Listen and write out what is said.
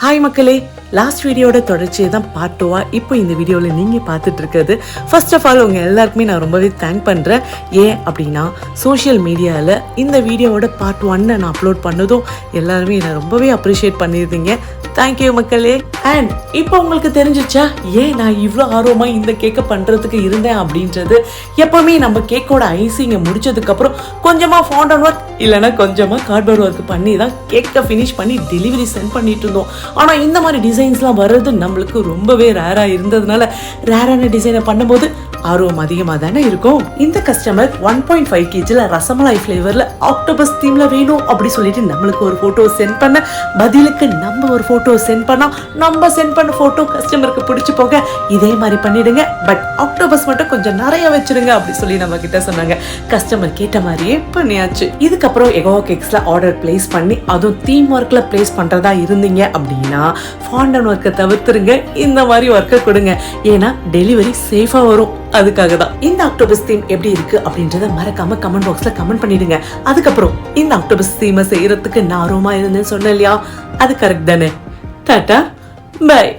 Hi மக்களே last வீடியோட தொடர்ச்சியை தான் பார்ட் இப்போ இந்த வீடியோவில் நீங்கள் பார்த்துட்டு இருக்கிறது ஃபர்ஸ்ட் ஆஃப் ஆல் உங்கள் எல்லாருக்குமே நான் ரொம்பவே தேங்க் பண்ணுறேன் ஏன் அப்படின்னா சோஷியல் மீடியாவில் இந்த வீடியோவோட பார்ட் ஒன்னை நான் அப்லோட் பண்ணதும் எல்லாருமே என்னை ரொம்பவே அப்ரிஷியேட் பண்ணியிருந்தீங்க. தேங்க்யூ மக்களே. அண்ட் இப்போ உங்களுக்கு தெரிஞ்சிச்சா ஏன் நான் இவ்வளோ ஆர்வமாக இந்த கேக்கை பண்ணுறதுக்கு இருந்தேன் அப்படின்றது எப்போவுமே நம்ம கேக்கோட ஐசிங்கை முடிச்சதுக்கப்புறம் கொஞ்சமாக ஃபவுண்டன் ஒர்க் இல்லைன்னா கொஞ்சமாக கார்ட்போர்ட் ஒர்க் பண்ணி தான் கேக்கை ஃபினிஷ் பண்ணி டெலிவரி சென்ட் பண்ணிட்டு இருந்தோம். ஆனால் இந்த மாதிரி டிசைன்ஸ்லாம் வர்றது நம்மளுக்கு ரொம்பவே ரேராக இருந்ததுனால ரேரான டிசைனை பண்ணும்போது ஆர்வம் அதிகமாக தானே இருக்கும்? இந்த கஸ்டமர் ஒன் பாயிண்ட் ஃபைவ் கேஜில ரசமலாய் ஃப்ளேவரில் ஆக்டோபஸ் தீமில் வேணும் அப்படி சொல்லிட்டு நம்மளுக்கு ஒரு போட்டோ சென்ட் பண்ண பதிலுக்கு நம்ம ஒரு போட்டோ சென்ட் பண்ணா நம்ம சென்ட் பண்ண ஃபோட்டோ கஸ்டமருக்கு பிடிச்சி போக இதே மாதிரி பண்ணிடுங்க. பட் ஆக்டோபஸ் மட்டும் கொஞ்சம் நிறைய வச்சிருங்க அப்படி சொல்லி நம்ம கிட்ட சொன்னாங்க. கஸ்டமர் கேட்ட மாதிரியே பண்ணியாச்சு. இதுக்கப்புறம் எகோ கேக்ஸில் ஆர்டர் பிளேஸ் பண்ணி அதுவும் தீம் ஒர்க்கில் பிளேஸ் பண்ணுறதா இருந்தீங்க அப்படின்னா ஃபாண்டன் ஒர்க்கை தவிர்த்துருங்க. இந்த மாதிரி ஒர்க்கை கொடுங்க. ஏன்னா டெலிவரி சேஃபாக வரும். அதுக்காக தான் இந்த அக்டோபஸ் தீம் எப்படி இருக்கு அப்படின்றத மறக்காம கமெண்ட் பாக்ஸ்ல கமெண்ட் பண்ணிடுங்க. அதுக்கப்புறம் இந்த அக்டோபஸ் தீமை செய்யறதுக்கு நான் ஆர்வமா இருந்தேன்னு சொன்னேன் இல்லையா? அது கரெக்ட் தானே. Tata bye